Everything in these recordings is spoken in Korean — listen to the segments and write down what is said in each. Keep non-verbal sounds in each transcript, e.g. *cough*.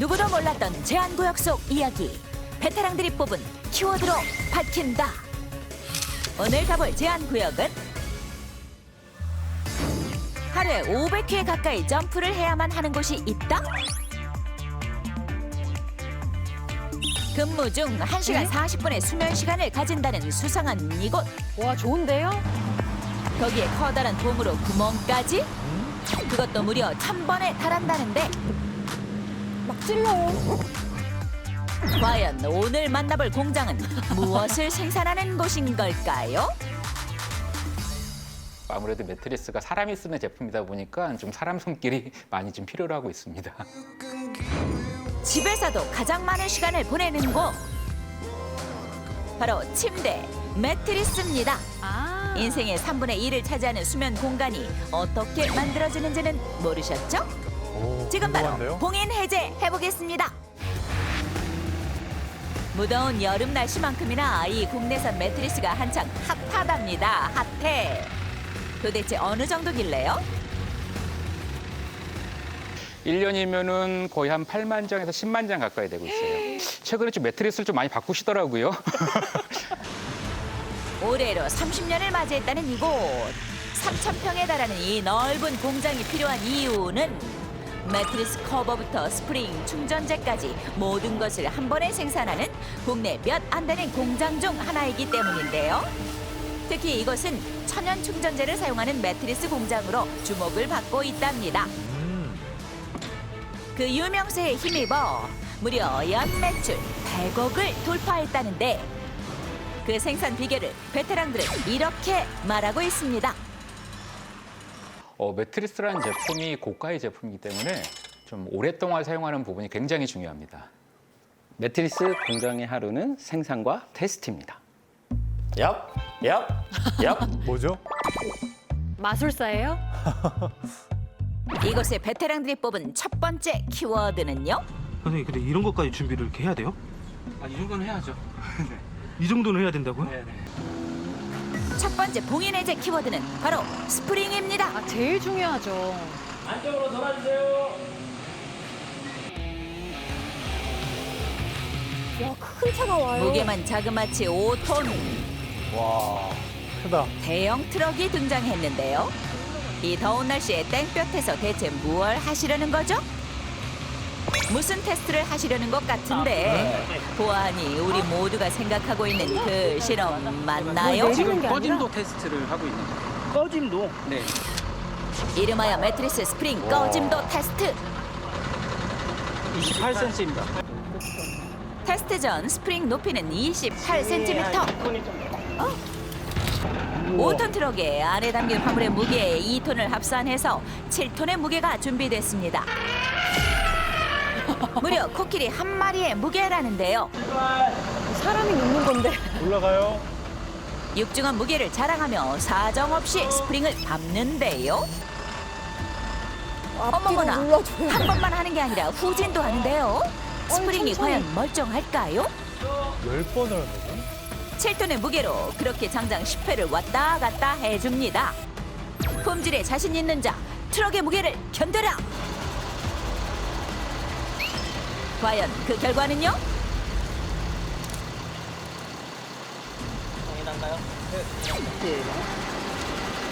누구도 몰랐던 제한구역 속 이야기. 베테랑들이 뽑은 키워드로 밝힌다. 오늘 가볼 제한구역은 하루에 500회 가까이 점프를 해야만 하는 곳이 있다? 근무 중 1시간 40분의 수면 시간을 가진다는 수상한 이곳. 와 좋은데요? 거기에 커다란 돔으로 구멍까지? 그것도 무려 천 번에 달한다는데 막 찔러요. 과연 오늘 만나볼 공장은 무엇을 생산하는 곳인 걸까요? 아무래도 매트리스가 사람이 쓰는 제품이다 보니까 좀 사람 손길이 *laughs* 많이 좀 필요로 하고 있습니다. 집에서도 가장 많은 시간을 보내는 곳 바로 침대 매트리스입니다. 아. 인생의 3분의 1을 차지하는 수면 공간이 어떻게 만들어지는지는 모르셨죠? 지금 바로 봉인 해제 해보겠습니다. 무더운 여름 날씨만큼이나 이 국내산 매트리스가 한창 핫하답니다. 핫해. 도대체 어느 정도길래요? 1년이면은 거의 한 8만 장에서 10만 장 가까이 되고 있어요. *gasps* 최근에 좀 매트리스를 좀 많이 바꾸시더라고요. *laughs* 올해로 30년을 맞이했다는 이곳. 3,000평에 달하는 이 넓은 공장이 필요한 이유는 매트리스 커버부터 스프링, 충전재까지 모든 것을 한 번에 생산하는 국내 몇 안 되는 공장 중 하나이기 때문인데요. 특히 이곳은 천연 충전재를 사용하는 매트리스 공장으로 주목을 받고 있답니다. 그 유명세에 힘입어 무려 연 매출 100억을 돌파했다는데 그 생산 비결을 베테랑들은 이렇게 말하고 있습니다. 어, 매트리스라는 제품이 고가의 제품이기 때문에 좀 오랫동안 사용하는 부분이 굉장히 중요합니다. 매트리스 공장의 하루는 생산과 테스트입니다. 얍, 얍, 얍. *laughs* 뭐죠? 마술사예요? *laughs* 이곳의 베테랑들이 뽑은 첫 번째 키워드는요. 선생님 근데 이런 것까지 준비를 이렇게 해야 돼요? 아, 이 정도는 해야죠. *laughs* 이 정도는 해야 된다고요? 첫 번째 봉인 해제 키워드는 바로 스프링입니다. 아 제일 중요하죠. 안쪽으로 돌아주세요. 큰 차가 와요. 무게만 자그마치 5톤 와, 크다. 대형 트럭이 등장했는데요. 이 더운 날씨에 땡볕에서 대체 무얼 하시려는 거죠? 무슨 테스트를 하시려는 것 같은데 보아하니 우리 모두가 생각하고 있는 그 실험 맞나요? 뭐게 아니라 꺼짐도 테스트를 하고 있는 거예요. 꺼짐도? 네. 이름하여 매트리스 스프링 꺼짐도 테스트 28cm입니다. 테스트 전 스프링 높이는 28cm 5톤 트럭에 안에 담긴 화물의 무게에 2톤을 합산해서 7톤의 무게가 준비됐습니다 무려 코끼리 한 마리의 무게라는데요 사람이 눕는 건데. 올라가요. 육중한 무게를 자랑하며 사정없이 스프링을 밟는데요 어머머나 한 번만 하는 게 아니라 후진도 하는데요 스프링이 천천히. 과연 멀쩡할까요? 열 번을 한다고? 7톤의 무게로 그렇게 장장 10회를 왔다 갔다 해줍니다. 품질에 자신 있는 자, 트럭의 무게를 견뎌라! 과연 그 결과는요?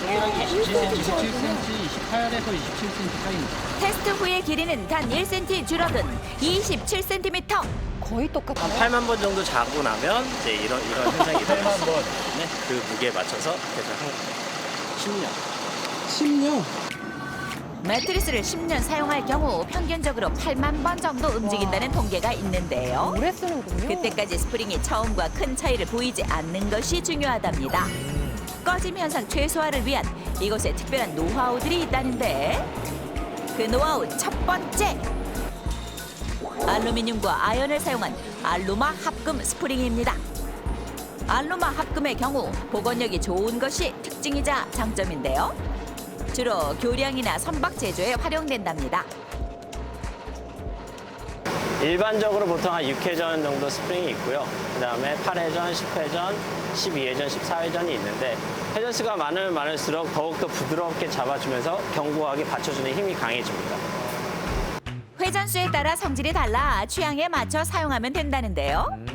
동일하게 27cm, 27cm, 28에서 27cm 사이입니다. 테스트 후의 길이는 단 1cm 줄어든 27cm. 거의 똑같아요. 8만 번 정도 자고 나면 이제 이런 이런 *laughs* 현상이 8만 번. 네, 그 무게에 맞춰서 그래서 한 10년. 10년? 매트리스를 10년 사용할 경우 평균적으로 8만 번 정도 움직인다는 통계가 있는데요. 오래 쓰는군요. 그때까지 스프링이 처음과 큰 차이를 보이지 않는 것이 중요하답니다. 꺼짐 현상 최소화를 위한 이곳에 특별한 노하우들이 있다는데 그 노하우 첫 번째 알루미늄과 아연을 사용한 알루마 합금 스프링입니다. 알루마 합금의 경우 복원력이 좋은 것이 특징이자 장점인데요. 주로 교량이나 선박 제조에 활용된답니다. 일반적으로 보통 한 6회전 정도 스프링이 있고요. 그 다음에 8회전, 10회전, 12회전, 14회전이 있는데 회전 수가 많으면 많을수록 더욱더 부드럽게 잡아주면서 견고하게 받쳐주는 힘이 강해집니다. 회전수에 따라 성질이 달라 취향에 맞춰 사용하면 된다는데요.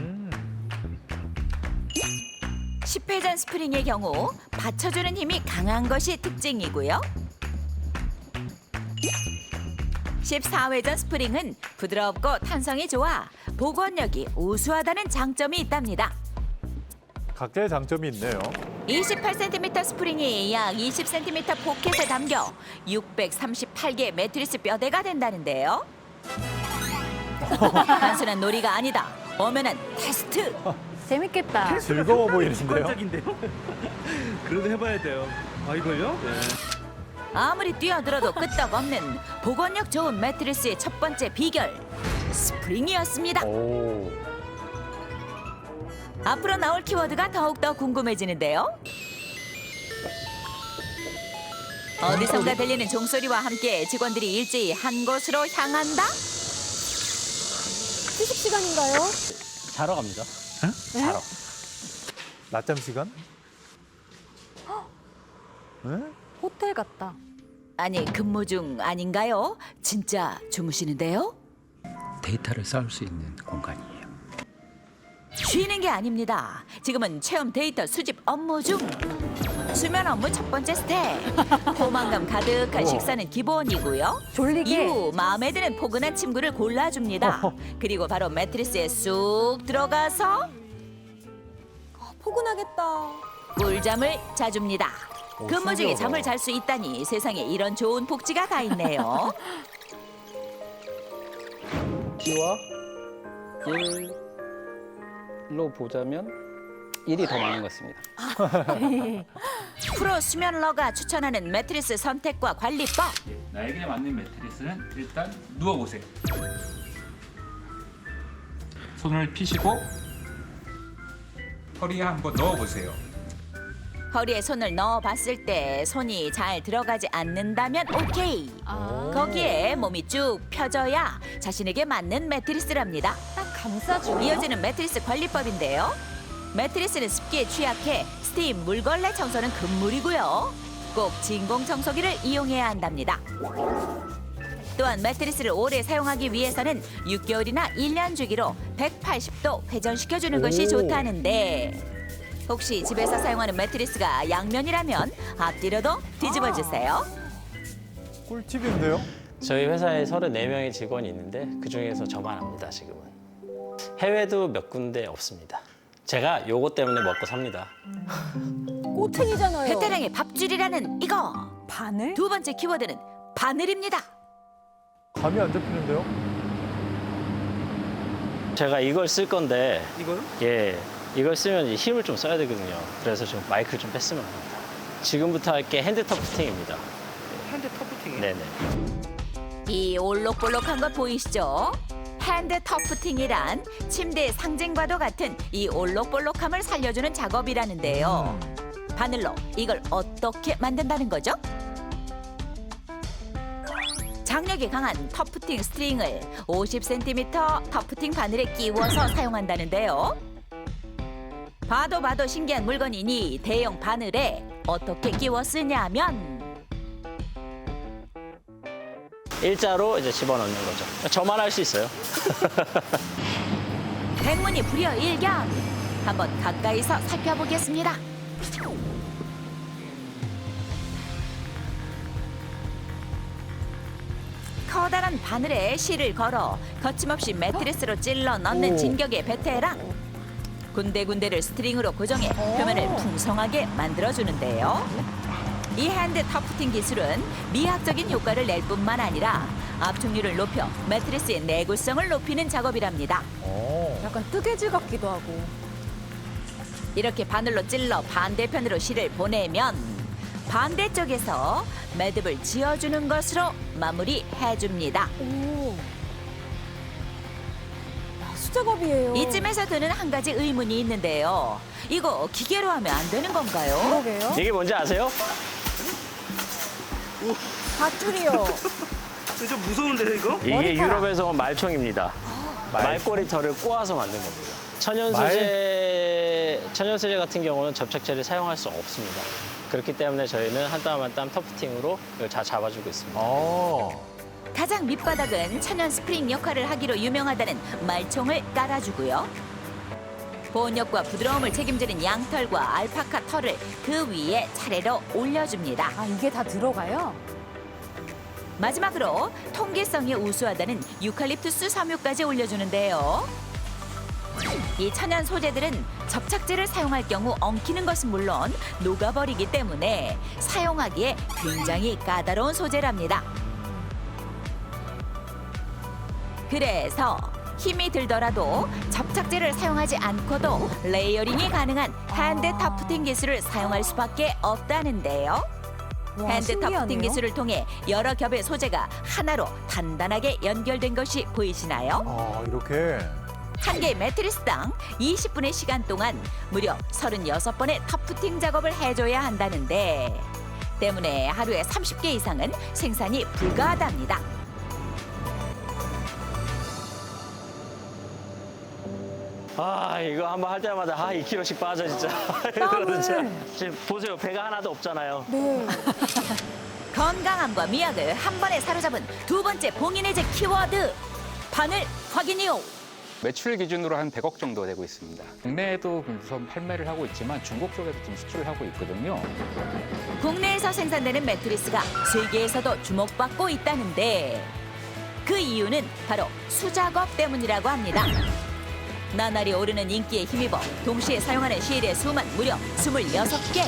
10회전 스프링의 경우 받쳐주는 힘이 강한 것이 특징이고요. 14회전 스프링은 부드럽고 탄성이 좋아 복원력이 우수하다는 장점이 있답니다. 각자의 장점이 있네요. 28cm 스프링이 약 20cm 포켓에 담겨 638개 매트리스 뼈대가 된다는데요. 단순한 놀이가 아니다. 엄연한 테스트. 재밌겠다. 즐거워 보이는데요. *laughs* 그래도 해봐야 돼요. 아 이걸요? 아무리 뛰어들어도 끄떡 없는 복원력 좋은 매트리스의 첫 번째 비결 스프링이었습니다. 오. 앞으로 나올 키워드가 더욱더 궁금해지는데요. 어디선가 들리는 종소리와 함께 직원들이 일제히 한 곳으로 향한다. 휴식 시간인가요? 자러 갑니다. 네? 자러. 낮잠 시간? 네? 호텔 같다. 아니 근무 중 아닌가요? 진짜 주무시는데요? 데이터를 쌓을 수 있는 공간이에요. 쉬는 게 아닙니다. 지금은 체험 데이터 수집 업무 중. 수면 업무 첫 번째 스텝. *laughs* 포만감 가득한 식사는 기본이고요. 졸리게. 이후 마음에 드는 포근한 침구를 골라줍니다. 그리고 바로 매트리스에 쑥 들어가서 포근하겠다. 꿀잠을 자줍니다. 오, 근무 중에. 잠을 잘 수 있다니 세상에 이런 좋은 복지가 다 있네요. *laughs* B와 1로 보자면 1이 더 많은 것 같습니다. *laughs* 프로 수면러가 추천하는 매트리스 선택과 관리법. 나에게 맞는 매트리스는 일단 누워보세요. 손을 피시고 허리에 한번 넣어보세요. 허리에 손을 넣어봤을 때 손이 잘 들어가지 않는다면 오케이. 거기에 몸이 쭉 펴져야 자신에게 맞는 매트리스랍니다. 딱 감싸주네. 이어지는 매트리스 관리법인데요. 매트리스는 습기에 취약해 스팀 물걸레 청소는 금물이고요. 꼭 진공 청소기를 이용해야 한답니다. 또한 매트리스를 오래 사용하기 위해서는 6개월이나 1년 주기로 180도 회전시켜주는 것이 오. 좋다는데 혹시 집에서 사용하는 매트리스가 양면이라면 앞뒤로도 뒤집어 주세요. 꿀팁인데요? 저희 회사에 34명의 직원이 있는데 그중에서 저만 합니다, 지금은. 해외도 몇 군데 없습니다. 제가 요거 때문에 먹고 삽니다. 꼬챙이잖아요. 베테랑의 밥줄이라는 이거. 바늘? 두 번째 키워드는 바늘입니다. 감이 안 잡히는데요? 제가 이걸 쓸 건데 이거요? 예, 이걸 쓰면 이제 힘을 좀 써야 되거든요. 그래서 좀 마이크를 좀 뺐으면 합니다. 지금부터 할 게 핸드 터프팅입니다. 핸드 터프팅이요? 네네. 이 올록볼록한 것 보이시죠? 핸드 터프팅이란 침대의 상징과도 같은 이 올록볼록함을 살려주는 작업이라는데요. 바늘로 이걸 어떻게 만든다는 거죠? 장력이 강한 터프팅 스트링을 50cm 터프팅 바늘에 끼워서 사용한다는데요. 봐도 봐도 신기한 물건이니 대형 바늘에 어떻게 끼워 쓰냐면 일자로 이제 집어넣는 거죠. 저만 할 수 있어요. *laughs* 백문이 불여 일견 한번 가까이서 살펴보겠습니다. 커다란 바늘에 실을 걸어 거침없이 매트리스로 찔러 넣는 오. 진격의 베테랑. 군데군데를 스트링으로 고정해 표면을 풍성하게 만들어주는데요. 이 핸드 터프팅 기술은 미학적인 효과를 낼 뿐만 아니라 압축률을 높여 매트리스의 내구성을 높이는 작업이랍니다. 어. 약간 뜨개질 같기도 하고. 이렇게 바늘로 찔러 반대편으로 실을 보내면 반대쪽에서 매듭을 지어주는 것으로 마무리해줍니다. 오. 야, 수작업이에요. 이쯤에서 드는 한 가지 의문이 있는데요. 이거 기계로 하면 안 되는 건가요? 그러게요. 이게 뭔지 아세요? 밧줄이요. *laughs* 이거 좀 무서운데 이거? 이게 머리카락. 유럽에서 온 말총입니다. 말꼬리 털을 꼬아서 만든 겁니다. 천연 말? 소재, 천연 소재 같은 경우는 접착제를 사용할 수 없습니다. 그렇기 때문에 저희는 한 땀 한 땀 터프팅으로 이걸 다 잡아주고 있습니다. 어. 가장 밑바닥은 천연 스프링 역할을 하기로 유명하다는 말총을 깔아주고요. 보온력과 부드러움을 책임지는 양털과 알파카 털을 그 위에 차례로 올려줍니다. 아, 이게 다 들어가요? 마지막으로 통기성이 우수하다는 유칼립투스 섬유까지 올려주는데요. 이 천연 소재들은 접착제를 사용할 경우 엉키는 것은 물론 녹아버리기 때문에 사용하기에 굉장히 까다로운 소재랍니다. 그래서 힘이 들더라도 접착제를 사용하지 않고도 레이어링이 가능한 핸드 타프팅 기술을 사용할 수밖에 없다는데요. 와, 핸드 신기하네요. 타프팅 기술을 통해 여러 겹의 소재가 하나로 단단하게 연결된 것이 보이시나요? 아, 이렇게. 한 개의 매트리스당 20분의 시간 동안 무려 36번의 타프팅 작업을 해줘야 한다는데 때문에 하루에 30개 이상은 생산이 불가하답니다. 아 이거 한번 할 때마다 아 2kg씩 빠져 진짜. 땀을. *laughs* 진짜. 지금 보세요 배가 하나도 없잖아요. 네. *laughs* 건강함과 미학을 한 번에 사로잡은 두 번째 봉인해제 키워드 바늘 확인이요. 매출 기준으로 한 100억 정도 되고 있습니다. 국내에도 우선 판매를 하고 있지만 중국 쪽에도 좀 수출을 하고 있거든요. 국내에서 생산되는 매트리스가 세계에서도 주목받고 있다는데 그 이유는 바로 수작업 때문이라고 합니다. 나날이 오르는 인기에 힘입어 동시에 사용하는 실의 수만 무려 26개.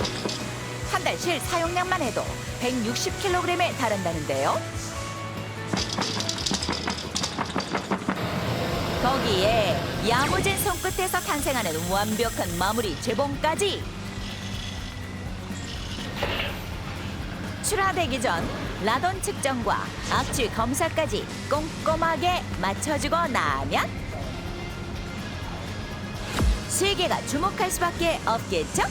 한 달 실 사용량만 해도 160kg에 달한다는데요. 거기에 야무진 손끝에서 탄생하는 완벽한 마무리 재봉까지 출하되기 전 라돈 측정과 악취 검사까지 꼼꼼하게 맞춰주고 나면 세계가 주목할 수밖에 없겠죠?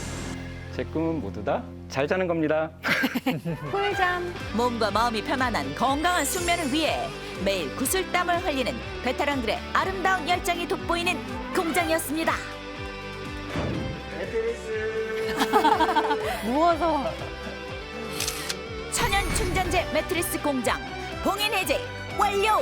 제 꿈은 모두 다 잘 자는 겁니다. *laughs* 꿀잠. 몸과 마음이 편안한 건강한 숙면을 위해 매일 구슬땀을 흘리는 베테랑들의 아름다운 열정이 돋보이는 공장이었습니다. 누워서. *laughs* 천연 충전재 매트리스 공장 봉인 해제 완료!